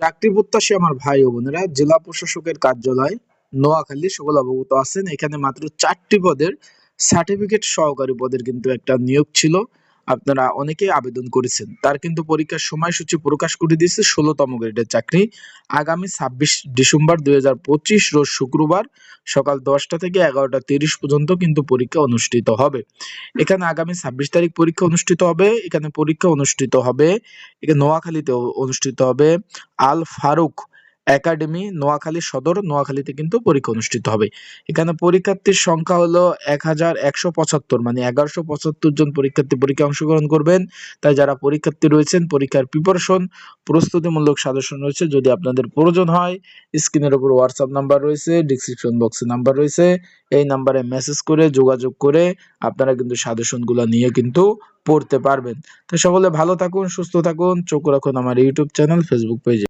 চাকরি প্রত্যাশী আমার ভাই ও বোনেরা, জেলা প্রশাসকের কার্যালয়, নোয়াখালী, সকল অবগত আছেন। এখানে মাত্র চারটি পদের সার্টিফিকেট সহকারী পদের কিন্তু একটা নিয়োগ ছিল। আপনারা অনেকেই আবেদন করেছেন। তার কিন্তু পরীক্ষার সময়সূচি প্রকাশ করে দিয়েছে ষোলোতম গ্রেডের চাকরি। আগামী ছাব্বিশ ডিসেম্বর দুই রোজ শুক্রবার সকাল দশটা থেকে এগারোটা তিরিশ পর্যন্ত কিন্তু পরীক্ষা অনুষ্ঠিত হবে। এখানে আগামী ছাব্বিশ তারিখ পরীক্ষা অনুষ্ঠিত হবে। এখানে পরীক্ষা অনুষ্ঠিত হবে। এখানে নোয়াখালীতে অনুষ্ঠিত হবে। আল ফারুক একাডেমি নোয়াখালী সদর, নোয়াখালীতে কিন্তু পরীক্ষা অনুষ্ঠিত হবে। এখানে পরীক্ষার্থীর সংখ্যা হলো এক হাজার একশো পঁচাত্তর মানে এগারোশো পঁচাত্তর জন পরীক্ষার্থী পরীক্ষায় অংশগ্রহণ করবেন। তাই যারা পরীক্ষার্থী রয়েছেন, পরীক্ষার প্রিপারেশন প্রস্তুতিমূলক সাজেশন রয়েছে, যদি আপনাদের প্রয়োজন হয় স্ক্রিনের উপর হোয়াটসঅ্যাপ নাম্বার রয়েছে ডিসক্রিপশন বক্সে নাম্বার রয়েছে, এই নাম্বারে মেসেজ করে, যোগাযোগ করে আপনারা কিন্তু সাজেশনগুলো নিয়ে কিন্তু পড়তে পারবেন। তো সকলে ভালো থাকুন, সুস্থ থাকুন, চোখ রাখুন আমার ইউটিউব চ্যানেল ফেসবুক পেজে